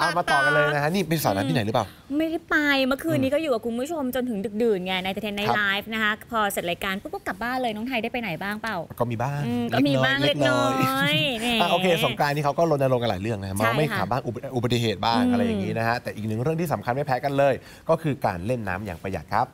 เอามาต่อกันเลยนะฮะนี่เป็นสาระที่ไหนหรือเปล่า ไม่ได้ไปเมื่อคืนนี้ก็อยู่กับคุณผู้ชมจนถึงดึกดื่นไงในเทนในครับไลฟ์นะคะพอเสร็จรายการปุ๊บก็กลับบ้านเลยน้องไทยได้ไปไหนบ้างเปล่า ก็มีบ้างอืมก็มีบ้างเล็กน้อยแหมอะโอเคสงกรานต์นี่เขาก็รณรงค์กันหลายเรื่องนะมองไม่ใช่ค่ะขาบ้างอุบัอุบัติเหตุบ้างอืมอะไรอย่างนี้นะฮะแต่อีกหนึ่งเรื่องที่สำคัญไม่แพ้กันเลย ก็คือการเล่นน้ำอย่างประหยัดครับ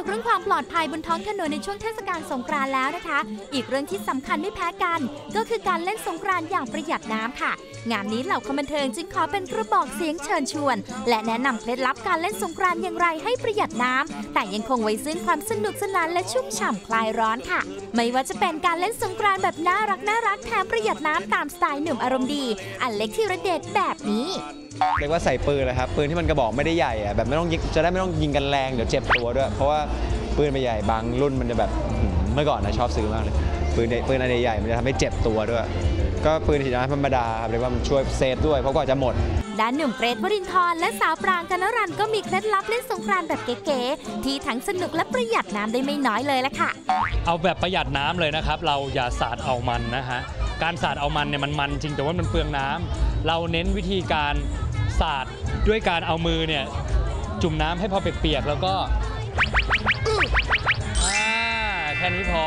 จากเรื่องความปลอดภัยบนท้องถนนในช่วงเทศกาลสงกรานต์แล้วนะคะ อีกเรื่องที่สำคัญไม่แพ้กัน ก็คือการเล่นสงกรานต์อย่างประหยัดน้ำค่ะ งานนี้เหล่าคนบันเทิงจึงขอเป็นกระบอกเสียงเชิญชวน และแนะนำเคล็ดลับการเล่นสงกรานต์อย่างไรให้ประหยัดน้ำแต่ยังคงไว้ซึ่งความสนุกสนานและชุ่มฉ่ำคลายร้อนค่ะ ไม่ว่าจะเป็นการเล่นสงกรานต์แบบน่ารักน่ารักแถมประหยัดน้ำตามสไตล์หนุ่มอารมณ์ดี อันเล็กที่ระเด็ดแบบนี้ เรียกว่าใส่ปืนนะครับปืนที่มันกระบอกไม่ได้ใหญ่อะแบบไม่ต้องยิงจะได้ไม่ต้องยิงกันแรงเดี๋ยวเจ็บตัวด้วย เพราะว่าปืนใบใหญ่บางรุ่นมันจะแบบอื้อหือเมื่อก่อนนะชอบซื้อมากเลยปืนใหญ่ปืนอันใหญ่ๆมันจะทำให้เจ็บตัวด้วย ก็ปืนฉีดน้ำธรรมดาครับเรียกว่ามันช่วยเซฟด้วยเพราะกว่าจะหมด ด้านหนุ่มเกรทวรินทร์และสาวปรางกนรันก็มีเคล็ดลับเล่นสงกรานต์แบบเก๋ๆที่ทั้งสนุกและประหยัดน้ำได้ไม่น้อยเลยละค่ะ เอาแบบประหยัดน้ำเลยนะครับ เราอย่าสาดเอามันนะฮะการสาดเอามันเนี่ยมันมันจริงแต่ว่ามันเปลืองน้ำเราเน้นวิธีการ สาดด้วยการเอามือเนี่ยจุ่มน้ำให้พอเปียกๆแล้วก็อ่าแค่นี้พอ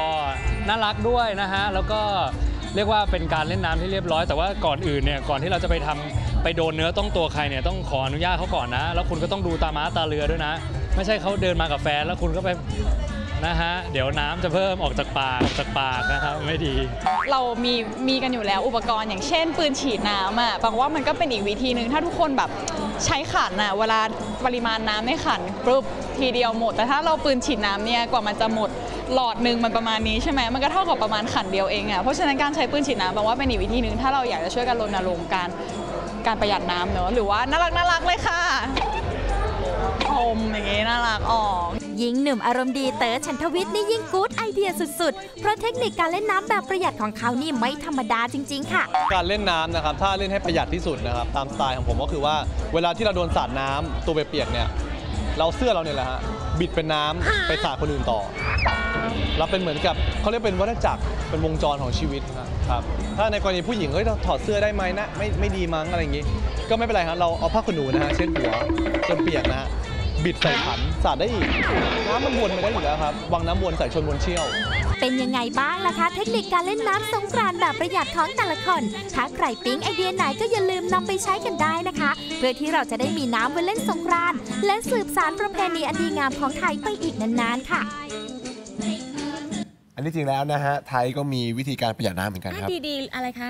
น่ารักด้วยนะฮะแล้วก็เรียกว่าเป็นการเล่นน้ำที่เรียบร้อย แต่ว่าก่อนอื่นเนี่ยก่อนที่เราจะไปทำไปโดนเนื้อต้องตัวใครเนี่ยต้องขออนุญาตเขาก่อนนะ แล้วคุณก็ต้องดูตาม้าตาเรือด้วยนะ ไม่ใช่เขาเดินมากับแฟนแล้วคุณก็ไป นะฮะ เดี๋ยวน้ำจะเพิ่มออกจากปากออกจากปากนะครับไม่ดี เรามีมีกันอยู่แล้วอุปกรณ์อย่างเช่น ปืนฉีดน้ำอะบางว่ามันก็เป็นอีกวิธีหนึ่งถ้าทุกคนแบบใช้ขันอะเวลาปริมาณน้ำในขันปุ๊บทีเดียวหมด แต่ถ้าเราปืนฉีดน้ำเนี่ยกว่ามันจะหมดหลอดหนึ่งมันประมาณนี้ใช่ไหมมันก็เท่ากับประมาณขันเดียวเองอะเพราะฉะนั้นการใช้ปืนฉีดน้ำบางว่าเป็นอีกวิธีหนึ่งถ้าเราอยากจะช่วยกันรณรงค์การการประหยัดน้ำเนอะหรือว่าน่ารักน่ารักเลยค่ะอมอย่างงี้น่ารักออก ยิ่งหนุ่มอารมณ์ดีเต๋อฉันทวิทย์นี่ยิ่งกู๊ดไอเดียสุดๆ เพราะเทคนิคการเล่นน้ำแบบประหยัดของเขานี่ไม่ธรรมดาจริง ๆ ค่ะ การเล่นน้ำนะครับ ถ้าเล่นให้ประหยัดที่สุดนะครับ ตามสไตล์ของผมก็คือว่า เวลาที่เราโดนสาดน้ำตัวเปียกๆเนี่ย เราเสื้อเราเนี่ยแหละฮะ บิดเป็นน้ำไปสาดคนอื่นต่อ เราเป็นเหมือนกับเขาเรียกเป็นวัฏจักรเป็นวงจรของชีวิตนะครับ ถ้าในกรณีผู้หญิงเฮ้ยเราถอดเสื้อได้ไหมนะไม่ไม่ดีมั้งอะไรอย่างงี้ ก็ไม่เป็นไรครับเราเอาผ้าขนหนูนะฮะเช็ดหัวจนเปียกนะฮะ บิดใส่ขันสาดได้อีกน้ำมันวนไปได้อยู่แล้วครับวางน้ำวนใส่ชนวนเชี่ยว เป็นยังไงบ้างล่ะคะ เทคนิคการเล่นน้ำสงกรานต์แบบประหยัดของแต่ละคนถ้าใครปิ๊งไอเดียไหนก็อย่าลืมนำไปใช้กันได้นะคะ เพื่อที่เราจะได้มีน้ำไว้เล่นสงกรานต์และสืบสานประเพณีอันดีงามของไทยไปอีกนานๆค่ะอันนี้จริงแล้วนะฮะไทยก็มีวิธีการประหยัดน้ำเหมือนกันอะครับ ดีๆ อะไรคะ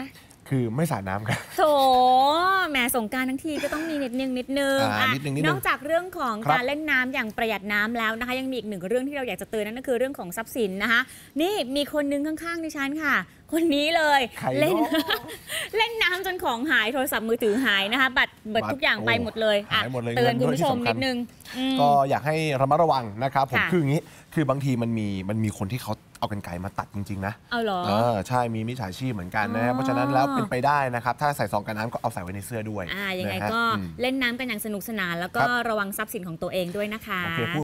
คือไม่สาดน้ำครับ โถแหมสงกรารทั้งทีก็ต้องมีนิดนึงนิดนึงอ่าอะนิดนึงนิดนึงนอกจากเรื่องของครับการเล่นน้ำอย่างประหยัดน้ำแล้วนะคะ ยังมีอีกหนึ่งเรื่องที่เราอยากจะเตือนนั่นก็คือเรื่องของทรัพย์สินนะคะ นี่มีคนนึงข้างๆดิฉันค่ะ คนนี้เลยใครเล่น เนาะเล่นน้ำจนของหายโทรศัพท์มือถือหายนะคะ บัตรบัตรบัตรทุกอย่างไปโอ้หมดเลยอะหายหมดเลยเตือนเงินคุณผู้ชมด้วยที่สำคันิญ ดนึงอืม ก็อยากให้ระมัดระวังนะครับผมค่ะ คืออย่างนี้คือบางทีมันมีมันมีคนที่เขา เอากันไกลมาตัดจริง ๆ นะเอาเหรอ เออใช่มีมิจฉาชีพเหมือนกันนะอ๋ฮะอเพราะฉะนั้นแล้วเป็นไปได้นะครับ ถ้าใส่ซองกันน้ำก็เอาใส่ไว้ในเสื้อด้วยอ่ายังไงนะฮะก็อืม เล่นน้ำกันอย่างสนุกสนาน แล้วก็ครับ ระวังทรัพย์สินของตัวเองด้วยนะคะ โอเคพูด